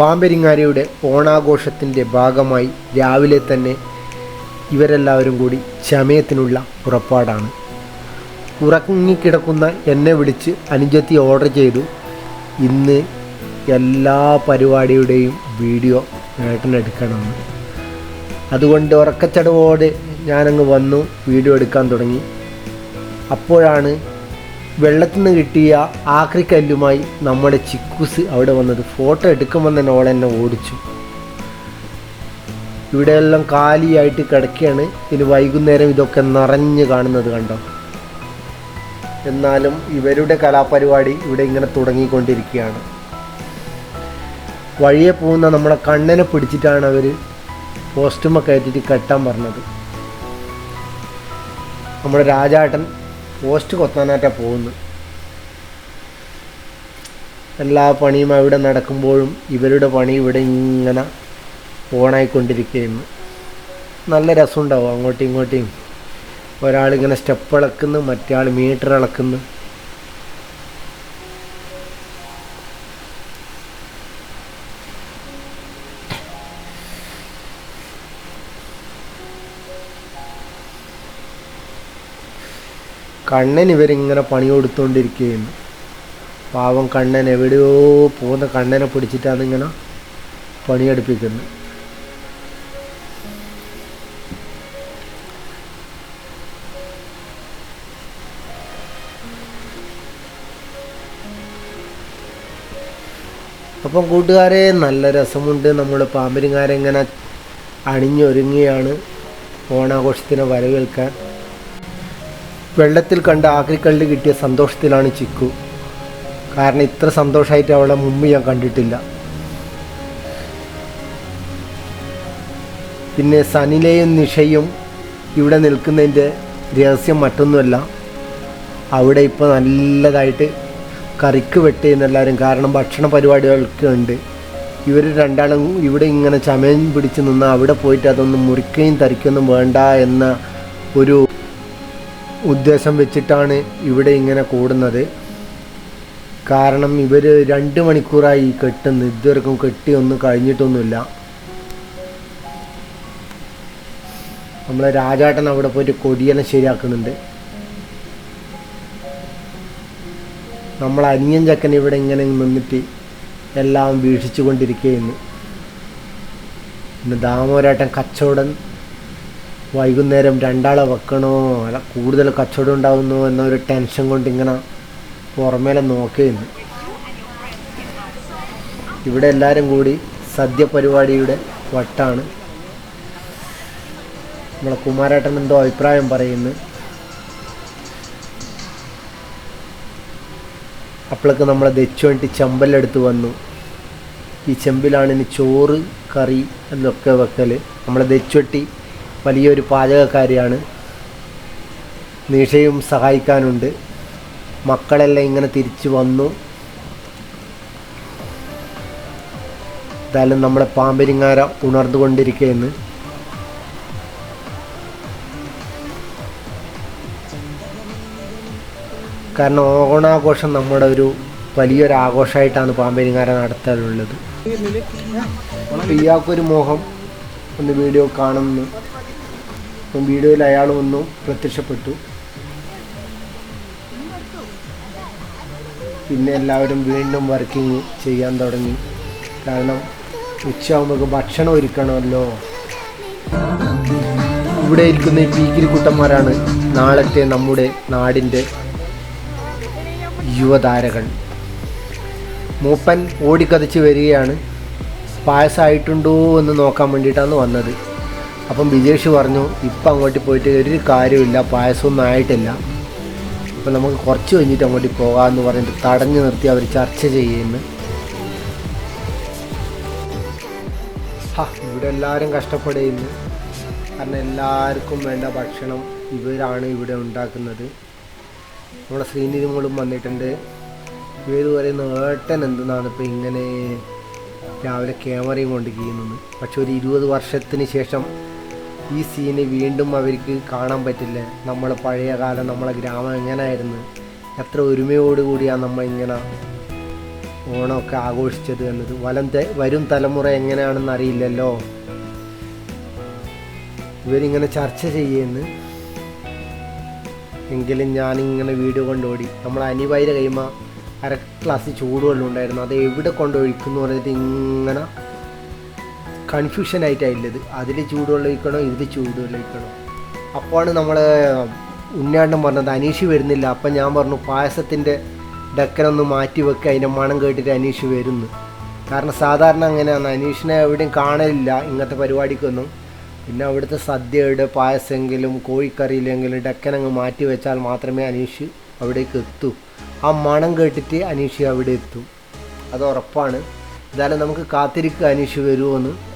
പാമ്പരിങ്ങാരിയുടെ ഓണാഘോഷത്തിന്റെ ഭാഗമായി രാവിലെ തന്നെ ഇവരെല്ലാവരും കൂടി ചമയത്തിനുള്ള പുറപ്പാടാണ്. ഉറങ്ങിക്കിടക്കുന്ന എന്നെ വിളിച്ച് അനുജത്തി ഓർഡർ ചെയ്തു. ഇന്ന് എല്ലാ പരിപാടിയുടെയും വീഡിയോ ഏട്ടനെടുക്കണമെന്ന് അതുകൊണ്ട് ഉറക്കച്ചടവോടെ ഞാനങ്ങ് വന്നു വീഡിയോ എടുക്കാൻ തുടങ്ങി. അപ്പോഴാണ് വെള്ളത്തിൽ നിന്ന് കിട്ടിയ ആക്രിക്കല്ലുമായി നമ്മുടെ ചിക്കൂസ് അവിടെ വന്നത്. ഫോട്ടോ എടുക്കുമ്പോൾ തന്നെ ഓളെന്നെ ഓടിച്ചു. ഇവിടെയെല്ലാം കാലിയായിട്ട് കിടക്കുകയാണ് ഇനി വൈകുന്നേരം ഇതൊക്കെ നിറഞ്ഞു കാണുന്നത് കണ്ടോ? എന്നാലും ഇവരുടെ കലാപരിപാടി ഇവിടെ ഇങ്ങനെ തുടങ്ങിക്കൊണ്ടിരിക്കുകയാണ്. വഴിയെ പോകുന്ന നമ്മളെ കണ്ണനെ പിടിച്ചിട്ടാണ് അവർ പോസ്റ്റുമൊക്കെ കയറ്റിട്ട് കെട്ടാൻ പറഞ്ഞത്. നമ്മുടെ രാജാട്ടൻ പോസ്റ്റ് കൊത്താനായിട്ടാണ് പോകുന്നത്. എല്ലാ പണിയും അവിടെ നടക്കുമ്പോഴും ഇവരുടെ പണി ഇവിടെ ഇങ്ങനെ ഓണായിക്കൊണ്ടിരിക്കുകയായിരുന്നു നല്ല രസമുണ്ടാവും അങ്ങോട്ടും ഇങ്ങോട്ടും. ഒരാളിങ്ങനെ സ്റ്റെപ്പ് ഇളക്കുന്നു മറ്റേ ആൾ മീറ്റർ ഇളക്കുന്നു കണ്ണൻ ഇവരിങ്ങനെ പണി കൊടുത്തുകൊണ്ടിരിക്കുകയാണ് പാവം കണ്ണൻ എവിടെയോ പോകുന്ന കണ്ണനെ പിടിച്ചിട്ടാണ് ഇങ്ങനെ പണിയെടുപ്പിക്കുന്നത്. അപ്പം കൂട്ടുകാരെ നല്ല രസമുണ്ട്. നമ്മൾ പാമ്പരിങ്ങാരെ ഇങ്ങനെ അണിഞ്ഞൊരുങ്ങിയാണ് ഓണാഘോഷത്തിനെ വരവേൽക്കാൻ. വെള്ളത്തിൽ കണ്ട ആക്രിക്കല്ല് കിട്ടിയ സന്തോഷത്തിലാണ് ചിക്കു. കാരണം ഇത്ര സന്തോഷമായിട്ട് അവളെ മുമ്പ് ഞാൻ കണ്ടിട്ടില്ല. പിന്നെ സനിലയും നിഷയും ഇവിടെ നിൽക്കുന്നതിന്റെ രഹസ്യം മറ്റൊന്നുമല്ല. അവിടെ ഇപ്പോൾ നല്ലതായിട്ട് കറിക്ക് വെട്ടുന്ന എല്ലാവരും കാരണം ഭക്ഷണ പരിപാടികളൊക്കെ ഉണ്ട്. ഇവർ രണ്ടാളും ഇവിടെ ഇങ്ങനെ ചമയം പിടിച്ച് നിന്ന് അവിടെ പോയിട്ട് അതൊന്നും മുറിക്കുകയും തരിക്കൊന്നും വേണ്ട എന്ന ഒരു ഉദ്ദേശം വെച്ചിട്ടാണ് ഇവിടെ ഇങ്ങനെ കൂടുന്നത്. കാരണം ഇവർ രണ്ട് മണിക്കൂറായി കെട്ടുന്നു. ഇതുവരെക്കും കെട്ടി ഒന്നും കഴിഞ്ഞിട്ടൊന്നുമില്ല. നമ്മളെ രാജാട്ടൻ അവിടെ പോയിട്ട് കൊടിയനെ ശരിയാക്കുന്നുണ്ട്. നമ്മൾ അനിയൻ ചക്കൻ ഇവിടെ ഇങ്ങനെ നിന്നിട്ട് എല്ലാം വീക്ഷിച്ചു കൊണ്ടിരിക്കുകയെന്ന് പിന്നെ ദാമോരാട്ടൻ കച്ചവടം വൈകുന്നേരം രണ്ടാളെ വെക്കണോ? അല്ല കൂടുതൽ കച്ചവടം ഉണ്ടാവുന്നു എന്നൊരു ടെൻഷൻ കൊണ്ട് ഇങ്ങനെ പുറമേലെ നോക്കിയിരുന്നു. ഇവിടെ എല്ലാവരും കൂടി സദ്യ പരിപാടിയുടെ വട്ടാണ്. നമ്മളെ കുമാരേട്ടൻ എന്തോ അഭിപ്രായം പറയുന്നു. അപ്പോഴൊക്കെ നമ്മളെ ദച്ചു വേണ്ടി ചെമ്പലെടുത്ത് വന്നു. ഈ ചെമ്പിലാണ് ഇനി ചോറ് കറി എന്നൊക്കെ വെക്കൽ നമ്മളെ ദച്ചുവട്ടി വലിയൊരു പാചകക്കാരിയാണ്. നിഷയും സഹായിക്കാനുണ്ട്. മക്കളെല്ലാം ഇങ്ങനെ തിരിച്ചു വന്നു. എന്തായാലും നമ്മളെ പാമ്പരിങ്ങാര ഉണർന്നുകൊണ്ടിരിക്കുകയെന്ന് കാരണം ഓണാഘോഷം നമ്മുടെ ഒരു വലിയൊരു ആഘോഷമായിട്ടാണ് പാമ്പരിങ്ങാര നടത്താറുള്ളത്. ഇയാൾക്കൊരു മോഹം ഒന്ന് വീഡിയോ കാണുന്നു. അപ്പം വീഡിയോയിൽ അയാൾ വന്നു പ്രത്യക്ഷപ്പെട്ടു. പിന്നെ എല്ലാവരും വീണ്ടും വർക്കിംഗ് ചെയ്യാൻ തുടങ്ങി. കാരണം ഉച്ചയാകുമ്പോൾ ഭക്ഷണം ഒരുക്കണമല്ലോ. ഇവിടെ ഇരിക്കുന്ന ഈ പീക്കിരി കുട്ടന്മാരാണ് നാളത്തെ നമ്മുടെ നാടിന്റെ യുവതാരകൾ. മൂപ്പൻ ഓടിക്കതച്ച് വരികയാണ്. പായസമായിട്ടുണ്ടോ എന്ന് നോക്കാൻ വേണ്ടിയിട്ടാണ് വന്നത്. അപ്പം ബിജേഷ് പറഞ്ഞു ഇപ്പം അങ്ങോട്ട് പോയിട്ട് ഒരു കാര്യമില്ല പായസമൊന്നും ആയിട്ടില്ല. അപ്പം നമുക്ക് കുറച്ച് കഴിഞ്ഞിട്ട് അങ്ങോട്ട് പോകാമെന്ന് പറഞ്ഞിട്ട് തടഞ്ഞു നിർത്തി അവർ ചർച്ച ചെയ്യുന്നു. ഇവിടെ എല്ലാവരും കഷ്ടപ്പെടുന്നു കാരണം എല്ലാവർക്കും വേണ്ട ഭക്ഷണം ഇവരാണ് ഇവിടെ ഉണ്ടാക്കുന്നത്. നമ്മുടെ ശ്രീനിധിമോളും വന്നിട്ടുണ്ട്. ഇവർ പറയുന്ന ഏട്ടൻ എന്തെന്നാണ് ഇപ്പോൾ ഇങ്ങനെ രാവിലെ ക്യാമറയും കൊണ്ട് ചെയ്യുന്നത്. പക്ഷെ ഒരു ഇരുപത് വർഷത്തിന് ശേഷം ഈ സീന് വീണ്ടും അവർക്ക് കാണാൻ പറ്റില്ല. നമ്മളെ പഴയ കാലം നമ്മളെ ഗ്രാമം എങ്ങനെയായിരുന്നു എത്ര ഒരുമയോടുകൂടിയാണ് നമ്മൾ ഇങ്ങനെ ഓണമൊക്കെ ആഘോഷിച്ചത് എന്നത്. വലം വരും തലമുറ എങ്ങനെയാണെന്ന് അറിയില്ലല്ലോ. ഇവരിങ്ങനെ ചർച്ച ചെയ്യുന്നു. എങ്കിലും ഞാനിങ്ങനെ വീഡിയോ കൊണ്ടോടി. നമ്മൾ അനിവാര്യ കൈമ അര ഗ്ലാസ് ചൂടുവെള്ളം ഉണ്ടായിരുന്നു. അത് എവിടെ കൊണ്ടൊഴിക്കുന്നു പറഞ്ഞിട്ട് ഇങ്ങനെ കൺഫ്യൂഷൻ ആയിട്ടായില്ലത് അതിൽ ചൂടുവെള്ളം ഒഴിക്കണോ ഇതിൽ ചൂടുവെള്ളം ഒഴിക്കണോ അപ്പോഴാണ് നമ്മൾ ഉണ്ണിയാണ്ടൻ പറഞ്ഞത്. അനീഷ് വരുന്നില്ല. അപ്പം ഞാൻ പറഞ്ഞു പായസത്തിന്റെ ഡക്കനൊന്ന് മാറ്റി വെക്കുക അതിന്റെ മണം കേട്ടിട്ട് അനീഷ് വരുന്നു. കാരണം സാധാരണ അങ്ങനെയാണ്. അനീഷിനെ എവിടെയും കാണലില്ല ഇങ്ങനത്തെ പരിപാടിക്കൊന്നും. പിന്നെ അവിടുത്തെ സദ്യയുടെ പായസമെങ്കിലും കോഴിക്കറിയിലെങ്കിലും ഡക്കനങ്ങ് മാറ്റി വെച്ചാൽ മാത്രമേ അനീഷ് അവിടേക്ക് എത്തൂ. ആ മണം കേട്ടിട്ട് അനീഷ് അവിടെ എത്തും. അത് ഉറപ്പാണ്. എന്തായാലും നമുക്ക് കാത്തിരിക്കുക അനീഷ് വരുമോയെന്ന്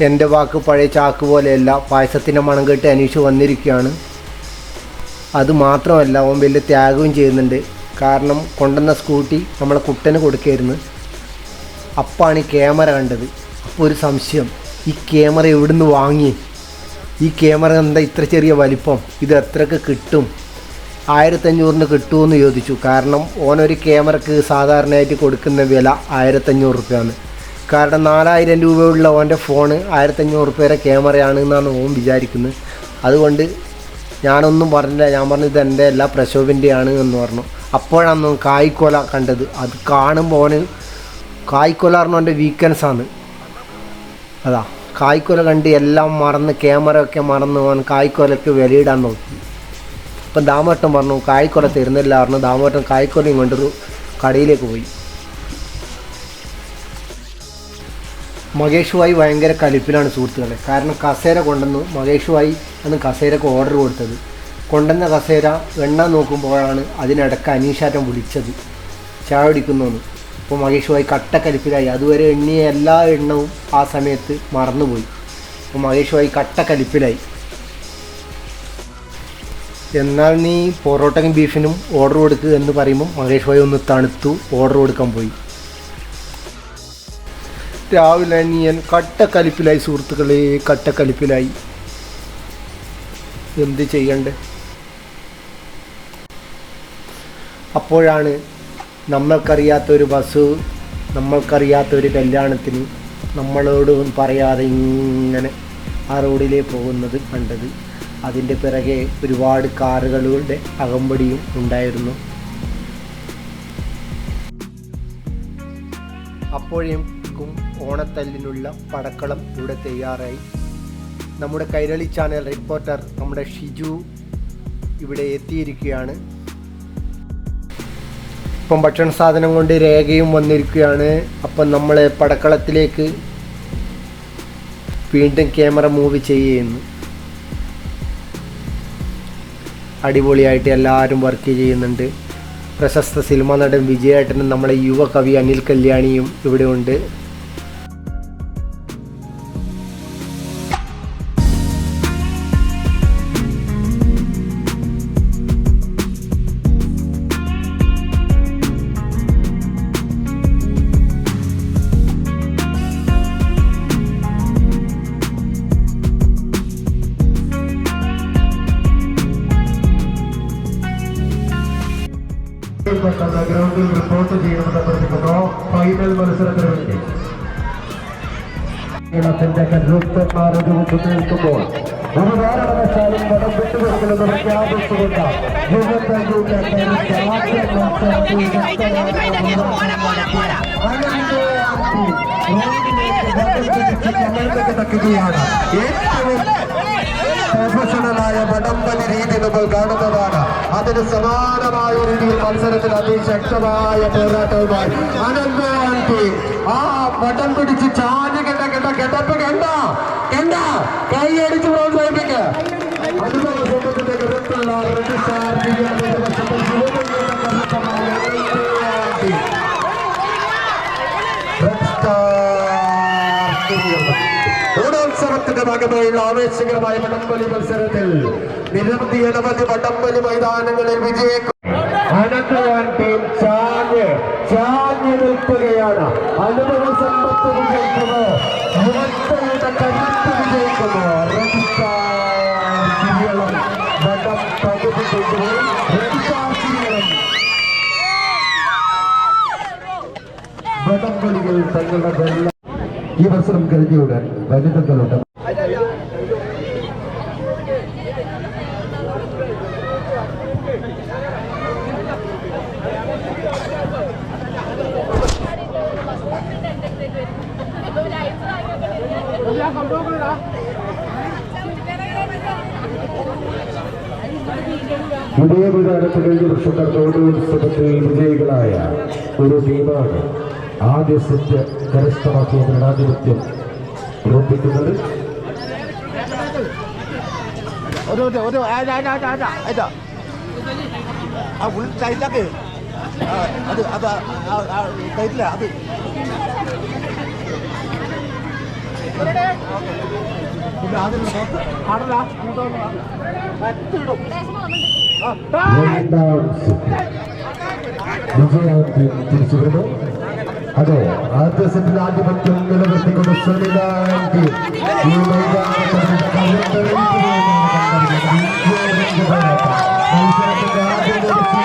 എന്റെ വാക്ക് പഴയ ചാക്ക് പോലെയല്ല. പായസത്തിന്റെ മണം കേട്ട് അനീഷ് വന്നിരിക്കുകയാണ്. അത് മാത്രമല്ല അവൻ വലിയ ത്യാഗവും ചെയ്യുന്നുണ്ട്. കാരണം കൊണ്ടുവന്ന സ്കൂട്ടി നമ്മളെ കുട്ടന് കൊടുക്കായിരുന്നു. അപ്പാണ് ഈ ക്യാമറ കണ്ടത്. അപ്പോൾ ഒരു സംശയം ഈ ക്യാമറ എവിടുന്ന് വാങ്ങി? ഈ ക്യാമറ എന്താ ഇത്ര ചെറിയ വലിപ്പം ഇത് എത്രയൊക്കെ കിട്ടും? ആയിരത്തഞ്ഞൂറിന് കിട്ടുമെന്ന് ചോദിച്ചു. കാരണം ഓനൊരു ക്യാമറക്ക് സാധാരണയായിട്ട് കൊടുക്കുന്ന വില ആയിരത്തഞ്ഞൂറ് റുപ്യാണ്. കാരണം നാലായിരം രൂപയുള്ള ഓന്റെ ഫോണ് ആയിരത്തഞ്ഞൂറ് റുപ്യയുടെ ക്യാമറയാണ് എന്നാണ് ഓൻ വിചാരിക്കുന്നത്. അതുകൊണ്ട് ഞാനൊന്നും പറഞ്ഞില്ല. ഞാൻ പറഞ്ഞു ഇത് എന്റെ എല്ലാ പ്രശോഭിന്റെയാണ് എന്ന് പറഞ്ഞു. അപ്പോഴാണ് കായ്ക്കൊല കണ്ടത്. അത് കാണുമ്പോൾ ഓന് കായ്ക്കൊല പറഞ്ഞ എന്റെ വീക്കൻസ് ആണ്. അതാ കായ്ക്കൊല കണ്ട് എല്ലാം മറന്ന് ക്യാമറ ഒക്കെ മറന്ന് ഓൻ കായ്ക്കൊലയ്ക്ക് വിലയിടാൻ നോക്കി. അപ്പം ദാമോട്ടം പറഞ്ഞു കായ്ക്കൊല തരുന്നില്ല പറഞ്ഞു. ദാമോട്ടം കായ്ക്കൊലയും കൊണ്ടൊരു കടയിലേക്ക് പോയി. മകേഷുമായി ഭയങ്കര കലിപ്പിലാണ് സുഹൃത്തുക്കളെ. കാരണം കസേര കൊണ്ടുവന്നു മകേഷുമായി അന്ന് കസേരക്ക് ഓർഡർ കൊടുത്തത്. കൊണ്ടുവന്ന കസേര എണ്ണ നോക്കുമ്പോഴാണ് അതിനിടക്ക് അനീഷാറ്റം വിളിച്ചത്. ചായ കുടിക്കുന്നു അപ്പോൾ മകേഷുമായി കട്ടക്കലിപ്പിലായി അതുവരെ എണ്ണിയ എല്ലാ എണ്ണവും ആ സമയത്ത് മറന്നുപോയി. അപ്പോൾ മകേഷുമായി കട്ടക്കലിപ്പിലായി എന്നാൽ നീ പൊറോട്ടയും ബീഫിനും ഓർഡർ കൊടുക്കുക എന്ന് പറയുമ്പോൾ മഹേഷുമായി ഒന്ന് തണുത്തു ഓർഡർ കൊടുക്കാൻ പോയി. രാവിലെ അനിയൻ കട്ടക്കലിപ്പിലായി സുഹൃത്തുക്കളെ കട്ടക്കലിപ്പിലായി. എന്ത് ചെയ്യണ്ടേ? അപ്പോഴാണ് നമ്മൾക്കറിയാത്ത ഒരു ബസ് നമ്മൾക്കറിയാത്ത ഒരു കല്യാണത്തിന് നമ്മളോട് പറയാതെ ഇങ്ങനെ ആ റോഡിലേ പോകുന്നത് കണ്ടത്. അതിന്റെ പിറകെ ഒരുപാട് കാറുകളുടെ അകമ്പടിയും ഉണ്ടായിരുന്നു. അപ്പോഴേക്കും ഓണത്തല്ലിനുള്ള പടക്കളം ഇവിടെ തയ്യാറായി. നമ്മുടെ കൈരളി ചാനൽ റിപ്പോർട്ടർ നമ്മുടെ ഷിജു ഇവിടെ എത്തിയിരിക്കുകയാണ്. ഇപ്പം ഭക്ഷണ സാധനം കൊണ്ട് രേഖയും വന്നിരിക്കുകയാണ്. അപ്പം നമ്മൾ പടക്കളത്തിലേക്ക് വീണ്ടും ക്യാമറ മൂവ് ചെയ്യുന്നു. അടിപൊളിയായിട്ട് എല്ലാവരും വർക്ക് ചെയ്യുന്നുണ്ട്. പ്രശസ്ത സിനിമാ നടൻ വിജയേട്ടനും നമ്മുടെ യുവ കവി അനിൽ കല്യാണിയും ഇവിടെ ഉണ്ട് പെട്ടെന്ന് ഗ്രൗണ്ടിൽ റിപ്പോർട്ട് ചെയ്യണമെന്ന് അഭ്യർത്ഥിക്കുന്നു. ഫൈനൽ മത്സരത്തിന് വേണ്ടി. കേരളത്തിന്റെ കരുത്തന്മാർ ഒരു നിൽക്കുമ്പോൾ ഒരു കാരണവശാലും പടം വിട്ടുകൊടുക്കലെന്ന് പ്രഖ്യാപിച്ചുകൊണ്ട് യുവതയുടെ തക്കുകയാണ് ഏറ്റവും പ്രൊഫഷണലായ വടംവലി രീതി നമ്മൾ കാണുന്നതാണ്. അതിന് സമാനമായ രീതിയിൽ മത്സരത്തിൽ അതിശക്തമായ പോരാട്ടവുമായി അനന്താന്തി ആ വടം പിടിച്ച് ചാഞ്ഞ് കെട്ട കെട്ട കെട്ടപ്പ് കണ്ട കണ്ട. കൈയടിച്ച് പ്രോത്സാഹിപ്പിക്ക. അനുഭവ സമ്പത്തിന്റെ കരുത്തുള്ള ഭാഗമായുള്ള ആവേശകരമായ വടംവലി മത്സരത്തിൽ നിരവധി അനവധി വടംവലി മൈതാനങ്ങളിൽ വിജയിക്കും. അനന്തവാൻ ടീം ചാഞ്ഞ് ചാഞ്ഞ് നിൽക്കുകയാണ്. അനുഭവ സമ്പത്ത് വിജയിക്കുന്നു. വടം തങ്ങളുടെ ഈ അവസരം കഴിഞ്ഞയുടൻ വനിതകളുടെ ഇതേ വിധാനത്ത് കഴിഞ്ഞ വർഷം നടന്ന ഒരു വിജയികളായ ഒരു ടീമാണ് ആദ്യ സെറ്റ് കരസ്ഥമാക്കിയ ജനാധിപത്യം ഉറപ്പിക്കുന്നത്. അത് അത് ആ, അത്. പിന്നെ അതിന് രണ്ടാം സെറ്റ് വിജയാന്തി തിരിച്ചു വരുന്നു അതെ ആദ്യ സെറ്റിൽ ആധിപത്യം നിലനിർത്തിക്കൊണ്ട് സെമിനാന്തി ഈ മൈതാനത്തിൽ കരുത്തറിയിക്കുകയാണ് മത്സരത്തിന്റെ ആദ്യ നിമിഷത്തിൽ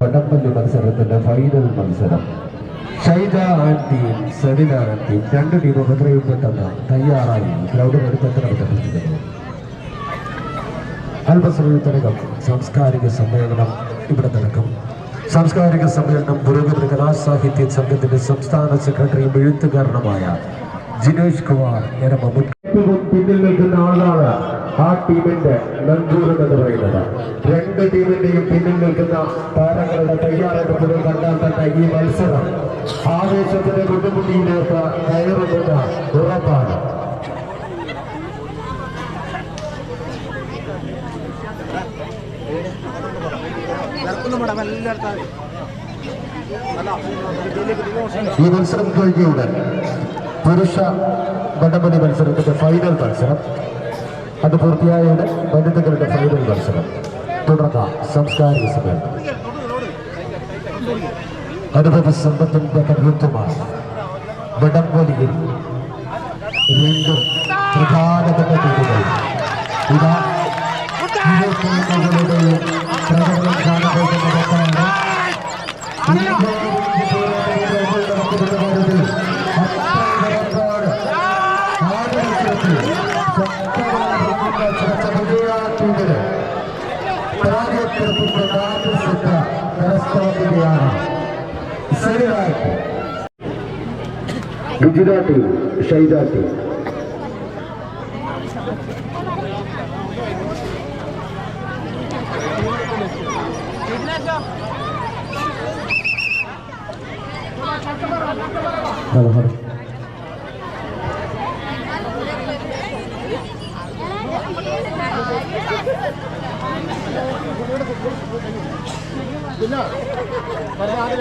വടംവലി മത്സരത്തിന്റെ ഫൈനൽ മത്സരം. ഷൈജ ആന്റിയും സെഡിന ആന്റിയും രണ്ട് ടീമും എത്രയും പെട്ടെന്ന് തയ്യാറായി ഗ്രൗണ്ടിനടുത്ത് ബന്ധപ്പെട്ടിരിക്കുന്നു അല്പസമയത്തിനകം സാംസ്കാരിക സമ്മേളനം ഇവിടെ നടക്കും. സാംസ്കാരിക സമ്മേളനം പുരോഗമന കലാസാഹിത്യ സംഘത്തിന്റെ സംസ്ഥാന സെക്രട്ടറിയും എഴുത്തുകാരനുമായ ജിനേഷ് കുമാർ എരമ പിന്നിൽ നിൽക്കുന്ന ആളാണ് ആ ടീമിന്റെ നങ്കൂരം എന്ന് പറയുന്നത്. രണ്ട് ടീമിന്റെയും പിന്നിൽ നിൽക്കുന്ന താരങ്ങളുടെ തയ്യാറെടുപ്പുകൾ കണ്ടാൽ തന്നെ ഈ മത്സരം ആവേശത്തിന്റെ ബുദ്ധിമുട്ടിയിലേക്ക് കയറുന്നത് ഉറപ്പാണ്. ഈ മത്സരം കഴിഞ്ഞയുടൻ പുരുഷ വടംവലി മത്സരത്തിന്റെ ഫൈനൽ മത്സരം. അത് പൂർത്തിയായത് വനിതകളുടെ ഫൈനൽ മത്സരം. തുടർന്ന സാംസ്കാരിക സമ്മേളനം. അനുഭവ സമ്പത്തിന്റെ കരുത്തുമായി വടംവലിയിൽ രണ്ടും പ്രധാനപ്പെട്ട ടീമുകൾ ഇതാ ഇരു ടീമുകളുടെയും പ്രകടനം ಚಟುವಟಿಕೆಯ ತುಂಬಿದೆ ತಾಗೆ ಪ್ರತಿಪದ ಸಿದ್ಧ ಪರಸ್ಪರ ಸರಿಯಾಯಿತು ಗುಜರಾತಿ ಶೈದಾತಿ ಹಲೋ ಹಲೋ പിന്നെ പറഞ്ഞാൽ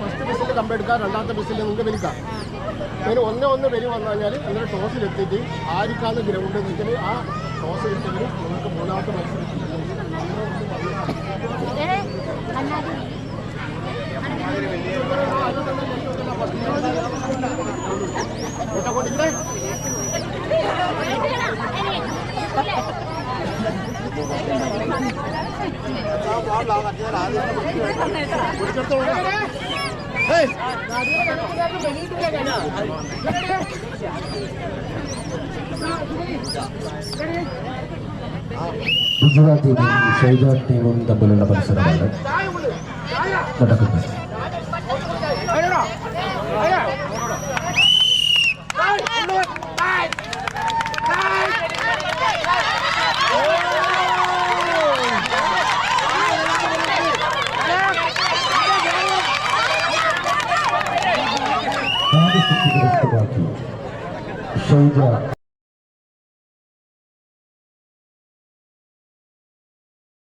ഫസ്റ്റ് ബസ്സിൽ കമ്പെടുക്കാം രണ്ടാമത്തെ ബസ്സിൽ നിങ്ങൾക്ക് വിൽക്കാം അതിന് ഒന്ന് ഒന്ന് വരി വന്നു കഴിഞ്ഞാൽ നിങ്ങളുടെ ടോസിലെത്തിയിട്ട് ആർക്കാണ് ഗ്രൗണ്ട് വെച്ചാൽ ആ ടോസ് കിട്ടിയെങ്കിൽ നിങ്ങൾക്ക് മൂന്നാമത്തെ മത്സരം ഗുജറാത്ത് ടീമും ഷൈജ ടീമും തമ്മിലുള്ള മത്സരമാണ് നടക്കുന്നത് ആദ്യ സെറ്റ് കരസ്ഥമാക്കി ഷൈജ